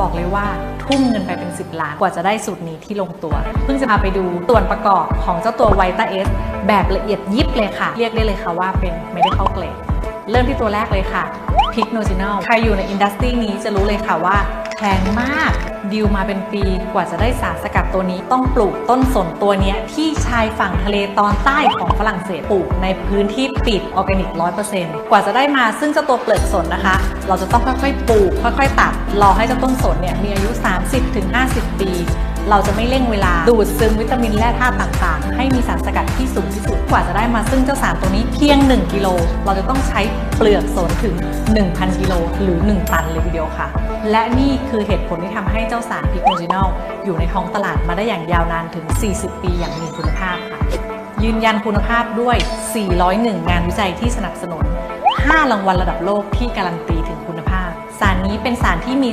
บอกเลยว่าทุ่มเงินไปเป็น 10 ล้านกว่าจะได้สูตรนี้ที่ลงตัว เพิ่งจะพาไปดูส่วนประกอบของเจ้าตัวไวต้าเอสแบบละเอียดยิบเลยค่ะ เรียกได้เลยค่ะว่าเป็น medical grade เริ่มที่ตัวแรกเลยค่ะพิกโนจินลใครอยู่ในอินดัสตรีนี้จะรู้เลยค่ะว่าแพงมากดิวมาเป็นปีกว่าจะได้สารสกัด ตัวนี้ต้องปลูกต้นสนตัวนี้ที่ชายฝั่งทะเลตอนใต้ของฝรั่งเศสปลูกในพื้นที่ปิดออร์แกนิก 100%กว่าจะได้มาซึ่งเจ้าตัวเปลือกสนนะคะ เราจะต้องค่อยๆปลูก ค่อยๆ ตัดรอให้เจ้าต้นสนเนี่ยมีอายุ 30-50 ปี เราจะไม่เร่งเวลาดูดซึมวิตามินแร่ธาตุต่างๆ ให้มีสารสกัดที่สูงที่สุดกว่าจะได้มาซึ่งเจ้าสารตัวนี้เพียง 1 กิโล เราจะต้องใช้เปลือกสนถึง 1,000 กิโลหรือ 1 ตันเลยทีเดียวค่ะ และนี่คือเหตุผลที่ทำให้เจ้าสารพิกโนจิน a ลอยู่ในท้องตลาดมาได้อย่างยาวนานถึง 40 ปีอย่างมีคุณภาพค่ะ ยืนยันคุณภาพด้วย 401 งานวิจัยที่สนับสนุน 5 รางวัลระดับโลกที่การันตีถึงคุณภาพ สารนี้เป็นสารที่มี